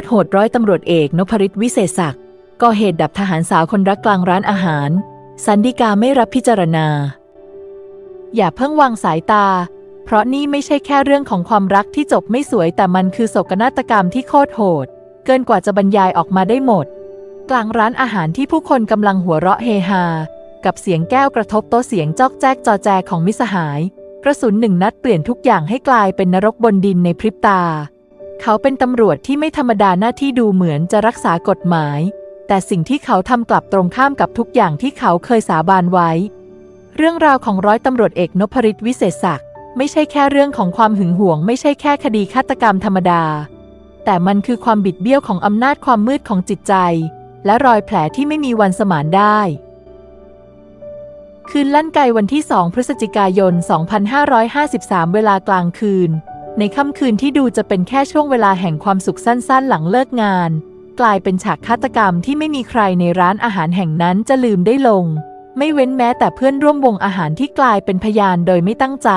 ตรโหดร้อยตำรวจเอกนพริตวิเศษศักดิ์ก่อเหตุดับทหารสาวคนรักกลางร้านอาหาร สันดิกาไม่รับพิจารณา อย่าเพิ่งวางสายตา เพราะนี่ไม่ใช่แค่เรื่องของความรักที่จบไม่สวย แต่มันคือโศกนาฏกรรมที่โคตรโหด เกินกว่าจะบรรยายออกมาได้หมด กลางร้านอาหารที่ผู้คนกำลังหัวเราะเฮฮา กับเสียงแก้วกระทบโต๊ะเสียงจอกแจ๊กจอแจของมิสหาย กระสุนหนึ่งนัดเปลี่ยนทุกอย่างให้กลายเป็นนรกบนดินในพริบตา เขาเป็นตำรวจที่ไม่ธรรมดาหน้าที่ดูเหมือนจะรักษากฎหมาย แต่สิ่งที่เขาทำกลับตรงข้ามกับทุกอย่างที่เขาเคยสาบานไว้ เรื่องราวของร้อยตำรวจเอกนพริตวิเศษศักดิ์ไม่ใช่แค่เรื่องของความหึงหวง ไม่ใช่แค่คดีฆาตกรรมธรรมดา แต่มันคือความบิดเบี้ยวของอำนาจความมืดของจิตใจ และรอยแผลที่ไม่มีวันสมานได้ คืนลั่นไกวันที่ 2 พฤศจิกายน 2553 เวลากลางคืน ในค่ำคืนที่ดูจะเป็นแค่ช่วงเวลาแห่งความสุขสั้น ๆ หลังเลิกงาน กลายเป็นฉากฆาตกรรมที่ไม่มีใครในร้านอาหารแห่งนั้นจะลืมได้ลง ไม่เว้นแม้แต่เพื่อนร่วมวงอาหารที่กลายเป็นพยานโดยไม่ตั้งใจ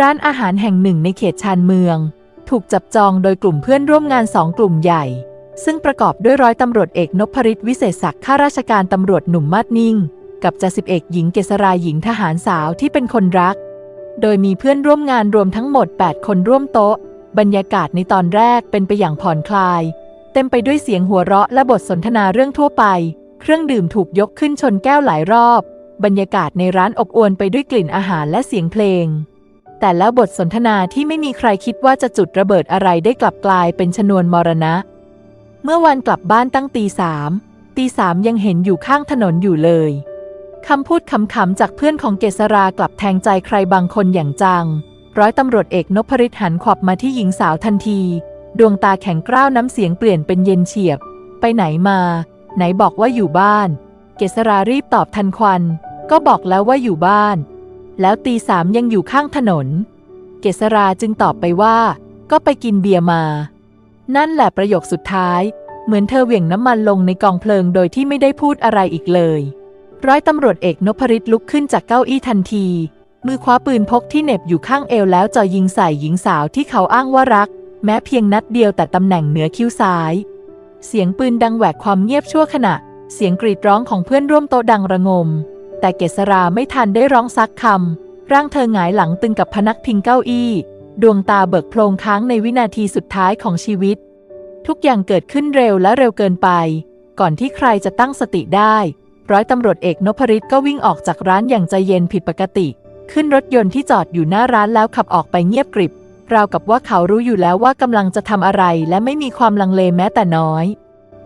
ร้านอาหารแห่งหนึ่งในเขตชานเมือง ถูกจับจองโดยกลุ่มเพื่อนร่วมงานสองกลุ่มใหญ่ ซึ่งประกอบด้วยร้อยตำรวจเอกนพริตวิเศษศักดิ์ข้าราชการตำรวจหนุ่มมาดนิ่ง กับจ่าสิบเอกหญิงเกษราหญิงทหารสาวที่เป็นคนรัก โดยมีเพื่อนร่วมงานรวมทั้งหมด 8 คนร่วมโต๊ะ บรรยากาศในตอนแรกเป็นไปอย่างผ่อนคลาย เต็มไปด้วยเสียงหัวเราะและบทสนทนาเรื่องทั่วไป เครื่องดื่มถูกยกขึ้นชนแก้วหลายรอบ บรรยากาศในร้านอบอวลไปด้วยกลิ่นอาหารและเสียงเพลง แต่แล้วบทสนทนาที่ไม่มีใครคิดว่าจะจุดระเบิดอะไรได้กลับกลายเป็นชนวนมรณะ เมื่อวันกลับบ้านตั้งตีสามตีสามยังเห็นอยู่ข้างถนนอยู่เลย คำพูดขำๆจากเพื่อนของเกษรากลับแทงใจใครบางคนอย่างจัง ร้อยตำรวจเอกนพริตหันขวับมาที่หญิงสาวทันที ดวงตาแข็งกร้าวน้ำเสียงเปลี่ยนเป็นเย็นเฉียบ ไปไหนมา ไหนบอกว่าอยู่บ้าน เกษรารีบตอบทันควัน ก็บอกแล้วว่าอยู่บ้าน แล้วตีสามยังอยู่ข้างถนน เกษราจึงตอบไปว่า ก็ไปกินเบียร์มา นั่นแหละประโยคสุดท้าย เหมือนเธอเหวี่ยงน้ำมันลงในกองเพลิงโดยที่ไม่ได้พูดอะไรอีกเลย ร้อยตำรวจเอกนพริตลุกขึ้นจากเก้าอี้ทันที มือคว้าปืนพกที่เหน็บอยู่ข้างเอวแล้วจ่อยิงใส่หญิงสาวที่เขาอ้างว่ารัก แม้เพียงนัดเดียวแต่ตำแหน่งเหนือคิ้วซ้าย เสียงปืนดังแหวกความเงียบชั่วขณะ เสียงกรีดร้องของเพื่อนร่วมโต๊ะดังระงม แต่เกษราไม่ทันได้ร้องซักคำร่างเธอหงายหลังตึงกับพนักพิงเก้าอี้ ดวงตาเบิกโพลงค้างในวินาทีสุดท้ายของชีวิต ทุกอย่างเกิดขึ้นเร็วและเร็วเกินไป ก่อนที่ใครจะตั้งสติได้ ร้อยตำรวจเอกนพริตก็วิ่งออกจากร้านอย่างใจเย็นผิดปกติ ขึ้นรถยนต์ที่จอดอยู่หน้าร้านแล้วขับออกไปเงียบกริบ ราวกับว่าเขารู้อยู่แล้วว่ากำลังจะทำอะไรและไม่มีความลังเลแม้แต่น้อย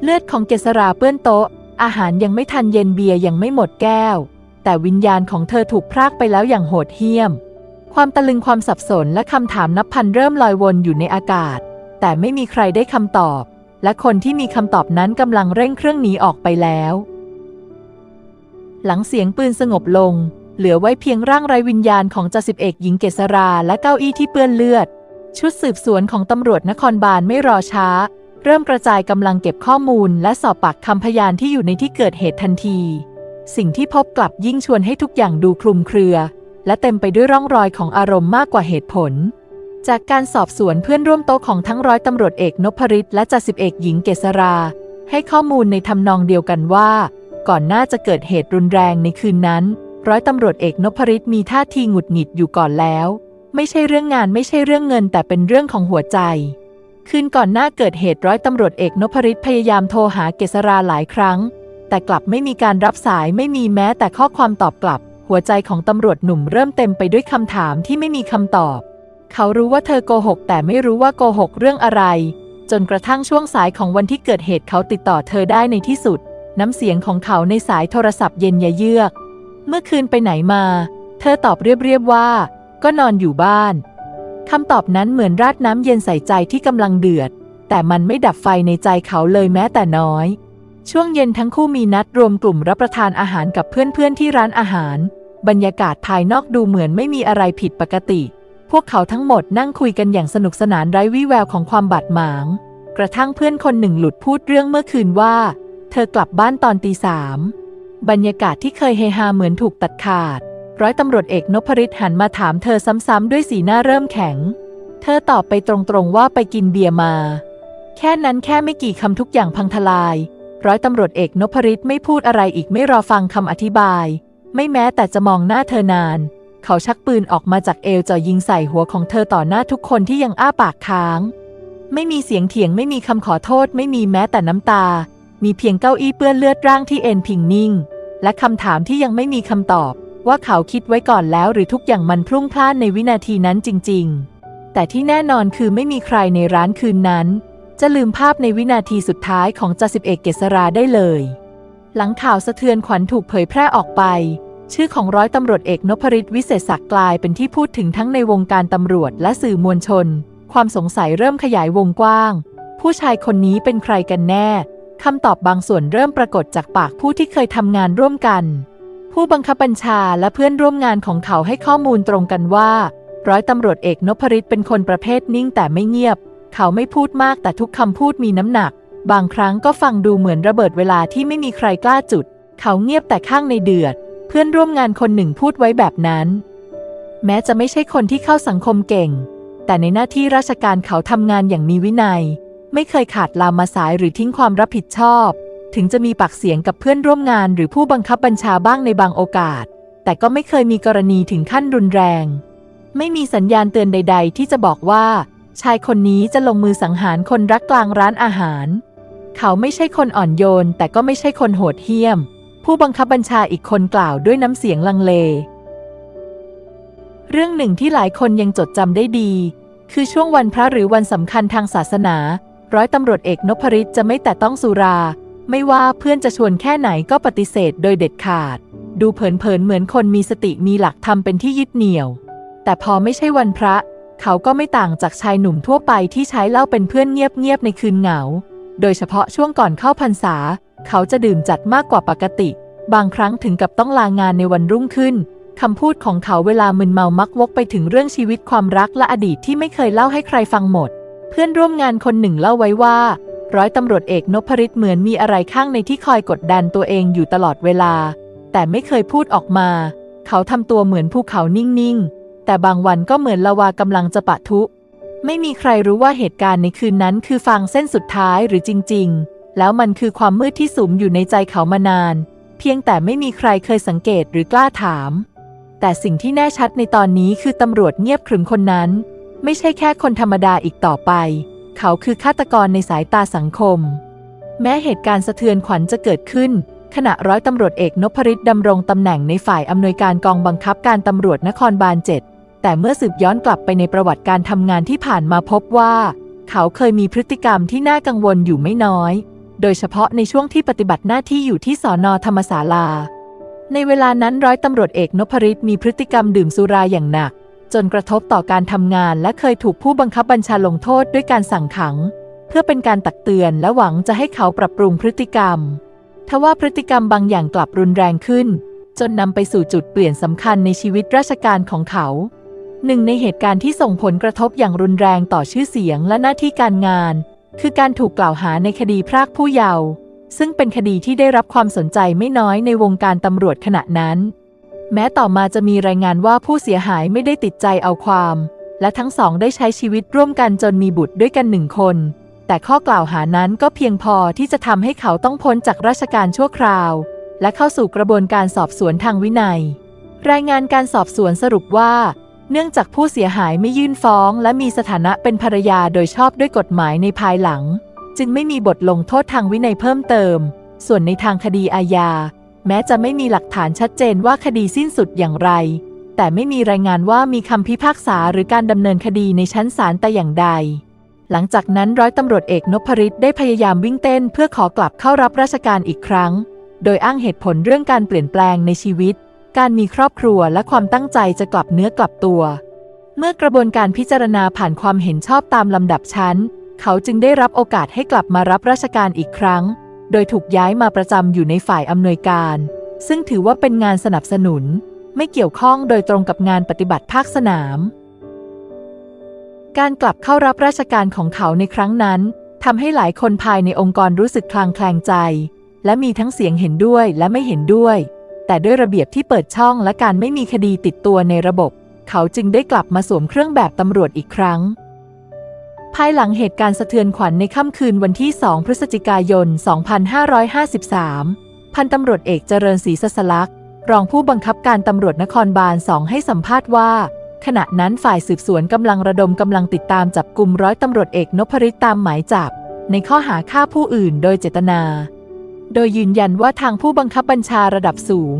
เลือดของเกษราเปื้อนโต๊ะ อาหารยังไม่ทันเย็นเบียร์ยังไม่หมดแก้ว แต่วิญญาณของเธอถูกพรากไปแล้วอย่างโหดเหี้ยม ความตะลึงความสับสนและคำถามนับพันเริ่มลอยวนอยู่ในอากาศ แต่ไม่มีใครได้คำตอบ และคนที่มีคำตอบนั้นกำลังเร่งเครื่องหนีออกไปแล้ว หลังเสียงปืนสงบลง เหลือไว้เพียงร่างไร้วิญญาณของจ่าสิบเอกหญิงเกษราและเก้าอี้ที่เปื้อนเลือด ชุดสืบสวนของตำรวจนครบาลไม่รอช้า เริ่มกระจายกำลังเก็บข้อมูล และสอบปากคำพยานที่อยู่ในที่เกิดเหตุทันที สิ่งที่พบกลับยิ่งชวนให้ทุกอย่างดูคลุมเครือ และเต็มไปด้วยร่องรอยของอารมณ์มากกว่าเหตุผลจากการสอบสวนเพื่อนร่วมโต๊ะของทั้งร้อยตำรวจเอกนพริตและจ่าสิบเอกหญิงเกษรา ให้ข้อมูลในทำนองเดียวกันว่า ก่อนหน้าจะเกิดเหตุรุนแรงในคืนนั้น ร้อยตำรวจเอกนพริตมีท่าทีหงุดหงิดอยู่ก่อนแล้ว ไม่ใช่เรื่องงานไม่ใช่เรื่องเงินแต่เป็นเรื่องของหัวใจ คืนก่อนหน้าเกิดเหตุร้อยตำรวจเอกนพริตพยายามโทรหาเกษราหลายครั้ง แต่กลับไม่มีการรับสายไม่มีแม้แต่ข้อความตอบกลับ หัวใจของตำรวจหนุ่มเริ่มเต็มไปด้วยคำถามที่ไม่มีคำตอบ เขารู้ว่าเธอโกหก แต่ไม่รู้ว่าโกหกเรื่องอะไร จนกระทั่งช่วงสายของวันที่เกิดเหตุเขาติดต่อเธอได้ในที่สุด น้ำเสียงของเขาในสายโทรศัพท์เย็นยะเยือก เมื่อคืนไปไหนมา เธอตอบเรียบๆว่า ก็นอนอยู่บ้าน คำตอบนั้นเหมือนราดน้ำเย็นใส่ใจที่กำลังเดือด แต่มันไม่ดับไฟในใจเขาเลยแม้แต่น้อย ช่วงเย็นทั้งคู่มีนัดรวมกลุ่มรับประทานอาหารกับเพื่อนๆที่ร้านอาหาร บรรยากาศภายนอกดูเหมือนไม่มีอะไรผิดปกติ พวกเขาทั้งหมดนั่งคุยกันอย่างสนุกสนานไร้วี่แววของความบาดหมาง กระทั่งเพื่อนคนหนึ่งหลุดพูดเรื่องเมื่อคืนว่า เธอกลับบ้านตอนตีสามบรรยากาศที่เคยเฮฮาเหมือนถูกตัดขาด ร้อยตำรวจเอกนพริตหันมาถามเธอซ้ำๆด้วยสีหน้าเริ่มแข็ง เธอตอบไปตรงๆว่าไปกินเบียร์มา แค่นั้นแค่ไม่กี่คำทุกอย่างพังทลาย ร้อยตำรวจเอกนพริตไม่พูดอะไรอีกไม่รอฟังคำอธิบาย ไม่แม้แต่จะมองหน้าเธอนาน เขาชักปืนออกมาจากเอวจ่อยิงใส่หัวของเธอต่อหน้าทุกคนที่ยังอ้าปากค้าง ไม่มีเสียงเถียงไม่มีคำขอโทษ ไม่มีแม้แต่น้ำตา มีเพียงเก้าอี้เปื้อนเลือดร่างที่เอ็นพิงนิ่ง และคำถามที่ยังไม่มีคำตอบ ว่าเขาคิดไว้ก่อนแล้วหรือทุกอย่างมันพรุ่งพล่านในวินาทีนั้นจริง ๆ แต่ที่แน่นอนคือไม่มีใครในร้านคืนนั้น จะลืมภาพในวินาทีสุดท้ายของจ่าสิบเอกเกษราได้เลย หลังข่าวสะเทือนขวัญถูกเผยแพร่ออกไป ชื่อของร้อยตำรวจเอกนพริตวิเศษศักดิ์กลายเป็นที่พูดถึงทั้งในวงการตำรวจและสื่อมวลชน ความสงสัยเริ่มขยายวงกว้าง ผู้ชายคนนี้เป็นใครกันแน่ คำตอบบางส่วนเริ่มปรากฏจากปากผู้ที่เคยทำงานร่วมกัน ผู้บังคับบัญชาและเพื่อนร่วมงานของเขาให้ข้อมูลตรงกันว่า ร้อยตำรวจเอกนพริตเป็นคนประเภทนิ่งแต่ไม่เงียบ เขาไม่พูดมากแต่ทุกคำพูดมีน้ำหนัก บางครั้งก็ฟังดูเหมือนระเบิดเวลาที่ไม่มีใครกล้าจุด เขาเงียบแต่ข้างในเดือด เพื่อนร่วมงานคนหนึ่งพูดไว้แบบนั้น แม้จะไม่ใช่คนที่เข้าสังคมเก่ง แต่ในหน้าที่ราชการเขาทำงานอย่างมีวินัย ไม่เคยขาดลามาสายหรือทิ้งความรับผิดชอบ ถึงจะมีปากเสียงกับเพื่อนร่วมงานหรือผู้บังคับบัญชาบ้างในบางโอกาส แต่ก็ไม่เคยมีกรณีถึงขั้นรุนแรง ไม่มีสัญญาณเตือนใด ๆ ที่จะบอกว่า ชายคนนี้จะลงมือสังหารคนรักกลางร้านอาหาร เขาไม่ใช่คนอ่อนโยน แต่ก็ไม่ใช่คนโหดเหี้ยม ผู้บังคับบัญชาอีกคนกล่าวด้วยน้ำเสียงลังเล เรื่องหนึ่งที่หลายคนยังจดจำได้ดี คือช่วงวันพระหรือวันสำคัญทางศาสนา ร้อยตำรวจเอกนพริตจะไม่แต่ต้องสุรา ไม่ว่าเพื่อนจะชวนแค่ไหนก็ปฏิเสธโดยเด็ดขาด ดูเผินๆเหมือนคนมีสติมีหลักธรรมเป็นที่ยึดเหนี่ยว แต่พอไม่ใช่วันพระ เขาก็ไม่ต่างจากชายหนุ่มทั่วไปที่ใช้เหล้าเป็นเพื่อนเงียบๆในคืนเหงา โดยเฉพาะช่วงก่อนเข้าพรรษา เขาจะดื่มจัดมากกว่าปกติ บางครั้งถึงกับต้องลางานในวันรุ่งขึ้นคำพูดของเขาเวลามึนเมามักวกไปถึงเรื่องชีวิตความรักและอดีตที่ไม่เคยเล่าให้ใครฟังหมด เพื่อนร่วมงานคนหนึ่งเล่าไว้ว่า ร้อยตำรวจเอกนพริตเหมือนมีอะไรข้างในที่คอยกดดันตัวเองอยู่ตลอดเวลา แต่ไม่เคยพูดออกมา เขาทำตัวเหมือนภูเขานิ่งๆ แต่บางวันก็เหมือนละวากำลังจะปะทุ ไม่มีใครรู้ว่าเหตุการณ์ในคืนนั้นคือฟางเส้นสุดท้ายหรือจริง ๆ แล้วมันคือความมืดที่สุมอยู่ในใจเขามานาน เพียงแต่ไม่มีใครเคยสังเกตหรือกล้าถาม แต่สิ่งที่แน่ชัดในตอนนี้คือตำรวจเงียบขรึมคนนั้น ไม่ใช่แค่คนธรรมดาอีกต่อไป เขาคือฆาตกรในสายตาสังคม แม้เหตุการณ์สะเทือนขวัญจะเกิดขึ้น ขณะร้อยตำรวจเอกนพริตดำรงตำแหน่งในฝ่ายอำนวยการกองบังคับการตำรวจนครบาลเจ็ดแต่เมื่อสืบย้อนกลับไปในประวัติการทำงานที่ผ่านมาพบว่า เขาเคยมีพฤติกรรมที่น่ากังวลอยู่ไม่น้อย โดยเฉพาะในช่วงที่ปฏิบัติหน้าที่อยู่ที่สอนอธรรมศาลา ในเวลานั้นร้อยตำรวจเอกนพริตมีพฤติกรรมดื่มสุราอย่างหนัก จนกระทบต่อการทำงานและเคยถูกผู้บังคับบัญชาลงโทษด้วยการสั่งขัง เพื่อเป็นการตักเตือนและหวังจะให้เขาปรับปรุงพฤติกรรม ทว่าพฤติกรรมบางอย่างกลับรุนแรงขึ้น จนนำไปสู่จุดเปลี่ยนสำคัญในชีวิตราชการของเขาหนึ่งในเหตุการณ์ที่ส่งผลกระทบอย่างรุนแรงต่อชื่อเสียงและหน้าที่การงาน คือการถูกกล่าวหาในคดีพรากผู้เยาว์ซึ่งเป็นคดีที่ได้รับความสนใจไม่น้อยในวงการตำรวจขณะนั้น แม้ต่อมาจะมีรายงานว่าผู้เสียหายไม่ได้ติดใจเอาความ และทั้งสองได้ใช้ชีวิตร่วมกันจนมีบุตรด้วยกันหนึ่งคน แต่ข้อกล่าวหานั้นก็เพียงพอที่จะทำให้เขาต้องพ้นจากราชการชั่วคราว และเข้าสู่กระบวนการสอบสวนทางวินัย รายงานการสอบสวนสรุปว่า เนื่องจากผู้เสียหายไม่ยื่นฟ้อง และมีสถานะเป็นภรรยาโดยชอบด้วยกฎหมายในภายหลัง จึงไม่มีบทลงโทษทางวินัยเพิ่มเติม ส่วนในทางคดีอาญา แม้จะไม่มีหลักฐานชัดเจนว่าคดีสิ้นสุดอย่างไร แต่ไม่มีรายงานว่ามีคำพิพากษาหรือการดำเนินคดีในชั้นศาลแต่อย่างใด หลังจากนั้นร้อยตำรวจเอกนพริตได้พยายามวิ่งเต้นเพื่อขอกลับเข้ารับราชการอีกครั้ง โดยอ้างเหตุผลเรื่องการเปลี่ยนแปลงในชีวิต การมีครอบครัวและความตั้งใจจะกลับเนื้อกลับตัว เมื่อกระบวนการพิจารณาผ่านความเห็นชอบตามลำดับชั้น เขาจึงได้รับโอกาสให้กลับมารับราชการอีกครั้ง โดยถูกย้ายมาประจำอยู่ในฝ่ายอำนวยการ ซึ่งถือว่าเป็นงานสนับสนุน ไม่เกี่ยวข้องโดยตรงกับงานปฏิบัติภาคสนาม การกลับเข้ารับราชการของเขาในครั้งนั้นทำให้หลายคนภายในองค์กรรู้สึกคลางแคลงใจ และมีทั้งเสียงเห็นด้วยและไม่เห็นด้วย แต่ด้วยระเบียบที่เปิดช่องและการไม่มีคดีติดตัวในระบบ เขาจึงได้กลับมาสวมเครื่องแบบตำรวจอีกครั้ง ภายหลังเหตุการณ์สะเทือนขวัญในค่ำคืนวันที่ 2 พฤศจิกายน 2553 พันตำรวจเอกเจริญศรีสสลักษณ์รองผู้บังคับการตำรวจนครบาลสองให้สัมภาษณ์ว่า ขณะนั้นฝ่ายสืบสวนกำลังระดมกำลังติดตามจับกลุ่มร้อยตำรวจเอกนพริตตามหมายจับ ในข้อหาฆ่าผู้อื่นโดยเจตนา โดยยืนยันว่าทางผู้บังคับบัญชาระดับสูง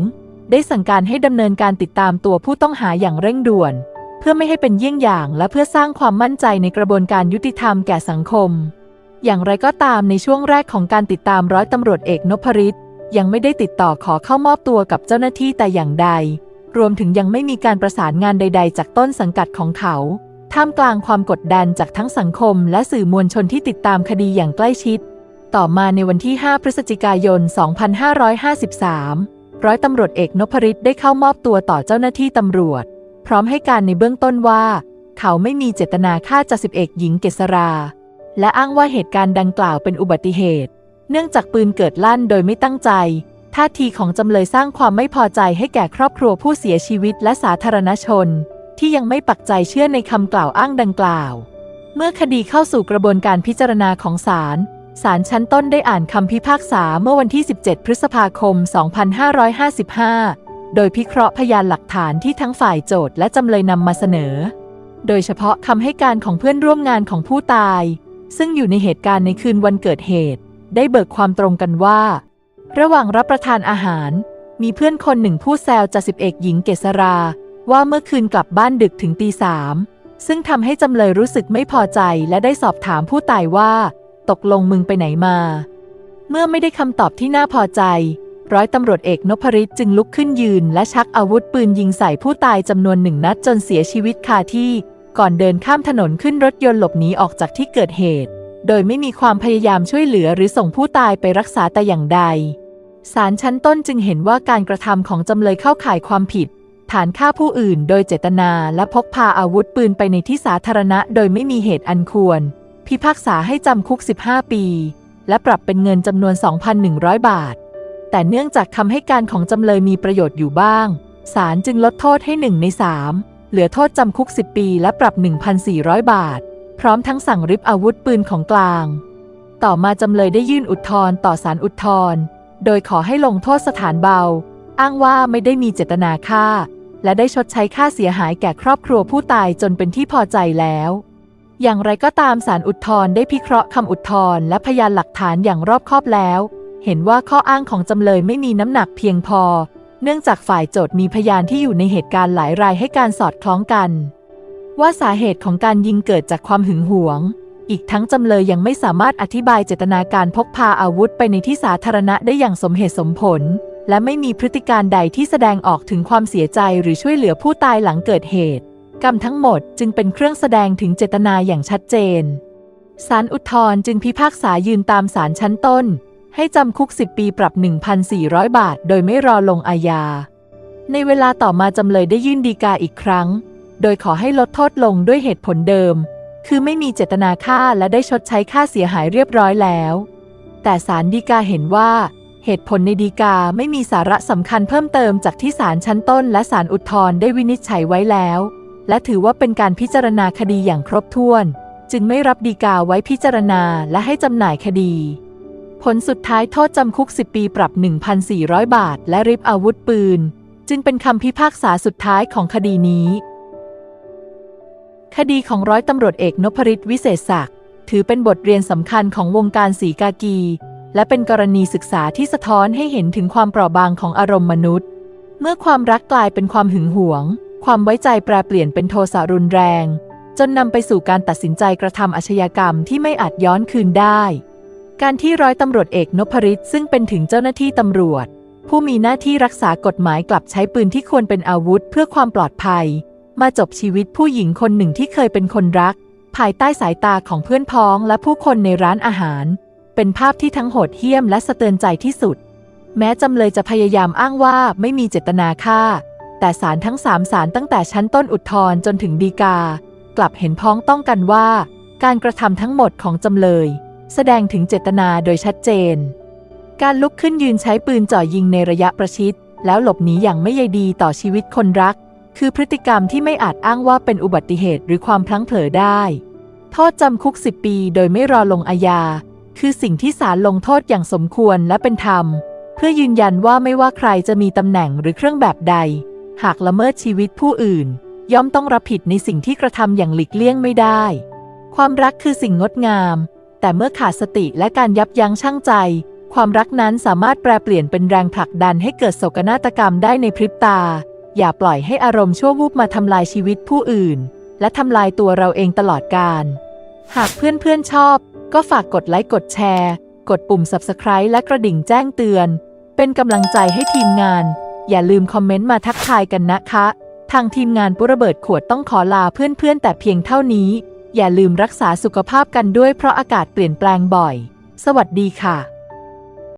ได้สั่งการให้ดำเนินการติดตามตัวผู้ต้องหาอย่างเร่งด่วน เพื่อไม่ให้เป็นเยี่ยงอย่างและเพื่อสร้างความมั่นใจในกระบวนการยุติธรรมแก่สังคม อย่างไรก็ตามในช่วงแรกของการติดตามร้อยตำรวจเอกนพริตยังไม่ได้ติดต่อขอเข้ามอบตัวกับเจ้าหน้าที่แต่อย่างใด รวมถึงยังไม่มีการประสานงานใด ๆ จากต้นสังกัดของเขา ท่ามกลางความกดดันจากทั้งสังคม และสื่อมวลชนที่ติดตามคดีอย่างใกล้ชิด ต่อมาในวันที่ 5 พฤศจิกายน 2553 ร้อยตำรวจเอกนพริตได้เข้ามอบตัวต่อเจ้าหน้าที่ตำรวจ พร้อมให้การในเบื้องต้นว่า เขาไม่มีเจตนาฆ่าจ่าสิบเอกหญิงเกษรา และอ้างว่าเหตุการณ์ดังกล่าวเป็นอุบัติเหตุ เนื่องจากปืนเกิดลั่นโดยไม่ตั้งใจ ท่าทีของจำเลยสร้างความไม่พอใจให้แก่ครอบครัวผู้เสียชีวิตและสาธารณชน ที่ยังไม่ปักใจเชื่อในคำกล่าวอ้างดังกล่าว เมื่อคดีเข้าสู่กระบวนการพิจารณาของศาลศาลชั้นต้นได้อ่านคำพิพากษาเมื่อวันที่ 17 พฤษภาคม 2555 โดยพิเคราะห์พยานหลักฐานที่ทั้งฝ่ายโจทย์และจำเลยนำมาเสนอ โดยเฉพาะคำให้การของเพื่อนร่วมงานของผู้ตาย ซึ่งอยู่ในเหตุการณ์ในคืนวันเกิดเหตุ ได้เบิกความตรงกันว่า ระหว่างรับประทานอาหาร มีเพื่อนคนหนึ่งพูดแซวจ่าสิบเอกหญิงเกษรา ว่าเมื่อคืนกลับบ้านดึกถึงตีสามซึ่งทำให้จำเลยรู้สึกไม่พอใจและได้สอบถามผู้ตายว่า ตกลงมึงไปไหนมา เมื่อไม่ได้คำตอบที่น่าพอใจ ร้อยตำรวจเอกนพริตจึงลุกขึ้นยืน และชักอาวุธปืนยิงใส่ผู้ตายจำนวนหนึ่งนัดจนเสียชีวิตคาที่ ก่อนเดินข้ามถนนขึ้นรถยนต์หลบหนีออกจากที่เกิดเหตุ โดยไม่มีความพยายามช่วยเหลือหรือส่งผู้ตายไปรักษาแต่อย่างใดศาลชั้นต้นจึงเห็นว่าการกระทำของจำเลยเข้าข่ายความผิด ฐานฆ่าผู้อื่นโดยเจตนาและพกพาอาวุธปืนไปในที่สาธารณะโดยไม่มีเหตุอันควร พิพากษาให้จำคุก 15 ปี และปรับเป็นเงินจำนวน 2,100 บาท แต่เนื่องจากคำให้การของจำเลยมีประโยชน์อยู่บ้าง ศาลจึงลดโทษให้1ใน3เหลือโทษจำคุก 10 ปีและปรับ 1,400 บาท พร้อมทั้งสั่งริบอาวุธปืนของกลาง ต่อมาจำเลยได้ยื่นอุทธรณ์ต่อศาลอุทธรณ์โดยขอให้ลงโทษสถานเบา อ้างว่าไม่ได้มีเจตนาฆ่า และได้ชดใช้ค่าเสียหายแก่ครอบครัวผู้ตายจนเป็นที่พอใจแล้ว อย่างไรก็ตามศาลอุทธรณ์ได้พิเคราะห์คำอุทธรณ์และพยานหลักฐานอย่างรอบคอบแล้ว เห็นว่าข้ออ้างของจำเลยไม่มีน้ำหนักเพียงพอ เนื่องจากฝ่ายโจทย์มีพยานที่อยู่ในเหตุการณ์หลายรายให้การสอดคล้องกัน ว่าสาเหตุของการยิงเกิดจากความหึงหวง อีกทั้งจำเลยยังไม่สามารถอธิบายเจตนาการพกพาอาวุธไปในที่สาธารณะได้อย่างสมเหตุสมผล และไม่มีพฤติการใดที่แสดงออกถึงความเสียใจหรือช่วยเหลือผู้ตายหลังเกิดเหตุ กรรมทั้งหมดจึงเป็นเครื่องแสดงถึงเจตนาอย่างชัดเจนศาลอุทธรณ์จึงพิพากษายืนตามศาลชั้นต้น ให้จำคุก 10 ปีปรับ 1,400 บาท โดยไม่รอลงอาญา ในเวลาต่อมาจำเลยได้ยื่นดีกาอีกครั้ง โดยขอให้ลดโทษลงด้วยเหตุผลเดิม คือไม่มีเจตนาฆ่าและได้ชดใช้ค่าเสียหายเรียบร้อยแล้ว แต่ศาลฎีกาเห็นว่า เหตุผลในฎีกาไม่มีสาระสำคัญเพิ่มเติมจากที่ศาลชั้นต้น และศาลอุทธรณ์ได้วินิจฉัยไว้แล้ว และถือว่าเป็นการพิจารณาคดีอย่างครบถ้วน จึงไม่รับฎีกาไว้พิจารณาและให้จำหน่ายคดี ผลสุดท้ายโทษจำคุก 10 ปีปรับ 1,400 บาท และริบอาวุธปืน จึงเป็นคำพิพากษาสุดท้ายของคดีนี้ คดีของร้อยตำรวจเอกนพริตวิเศษศักดิ์ถือเป็นบทเรียนสำคัญของวงการสีกากี และเป็นกรณีศึกษาที่สะท้อนให้เห็นถึงความเปราะบางของอารมณ์มนุษย์ เมื่อความรักกลายเป็นความหึงหวง ความไว้ใจแปรเปลี่ยนเป็นโทสะรุนแรง จนนำไปสู่การตัดสินใจกระทำอาชญากรรมที่ไม่อาจย้อนคืนได้ การที่ร้อยตำรวจเอกนพริตซึ่งเป็นถึงเจ้าหน้าที่ตำรวจ ผู้มีหน้าที่รักษากฎหมายกลับใช้ปืนที่ควรเป็นอาวุธเพื่อความปลอดภัย มาจบชีวิตผู้หญิงคนหนึ่งที่เคยเป็นคนรัก ภายใต้สายตาของเพื่อนพ้องและผู้คนในร้านอาหาร เป็นภาพที่ทั้งโหดเหี้ยมและสะเตือนใจที่สุด แม้จำเลยจะพยายามอ้างว่าไม่มีเจตนาฆ่า แต่ศาลทั้งสามศาลตั้งแต่ชั้นต้นอุทธรณ์จนถึงฎีกา กลับเห็นพ้องต้องกันว่า การกระทำทั้งหมดของจำเลย แสดงถึงเจตนาโดยชัดเจน การลุกขึ้นยืนใช้ปืนจ่อยิงในระยะประชิด แล้วหลบหนีอย่างไม่ใยดีต่อชีวิตคนรัก คือพฤติกรรมที่ไม่อาจอ้างว่าเป็นอุบัติเหตุหรือความพลั้งเผลอได้ โทษจำคุก 10 ปีโดยไม่รอลงอาญา คือสิ่งที่ศาลลงโทษอย่างสมควรและเป็นธรรม เพื่อยืนยันว่าไม่ว่าใครจะมีตำแหน่งหรือเครื่องแบบใด หากละเมิดชีวิตผู้อื่น ย่อมต้องรับผิดในสิ่งที่กระทำอย่างหลีกเลี่ยงไม่ได้ ความรักคือสิ่งงดงาม แต่เมื่อขาดสติและการยับยั้งชั่งใจ ความรักนั้นสามารถแปลเปลี่ยนเป็นแรงผลักดันให้เกิดโศกนาฏกรรมได้ในพริบตา อย่าปล่อยให้อารมณ์ชั่ววูบมาทำลายชีวิตผู้อื่น และทำลายตัวเราเองตลอดกาลหากเพื่อนๆชอบ ก็ฝากกดไลค์กดแชร์ กดปุ่ม Subscribe และกระดิ่งแจ้งเตือน เป็นกำลังใจให้ทีมงาน อย่าลืมคอมเมนต์มาทักทายกันนะคะ ทางทีมงานปุระเบิดขวดต้องขอลาเพื่อนๆแต่เพียงเท่านี้ อย่าลืมรักษาสุขภาพกันด้วยเพราะอากาศเปลี่ยนแปลงบ่อย สวัสดีค่ะ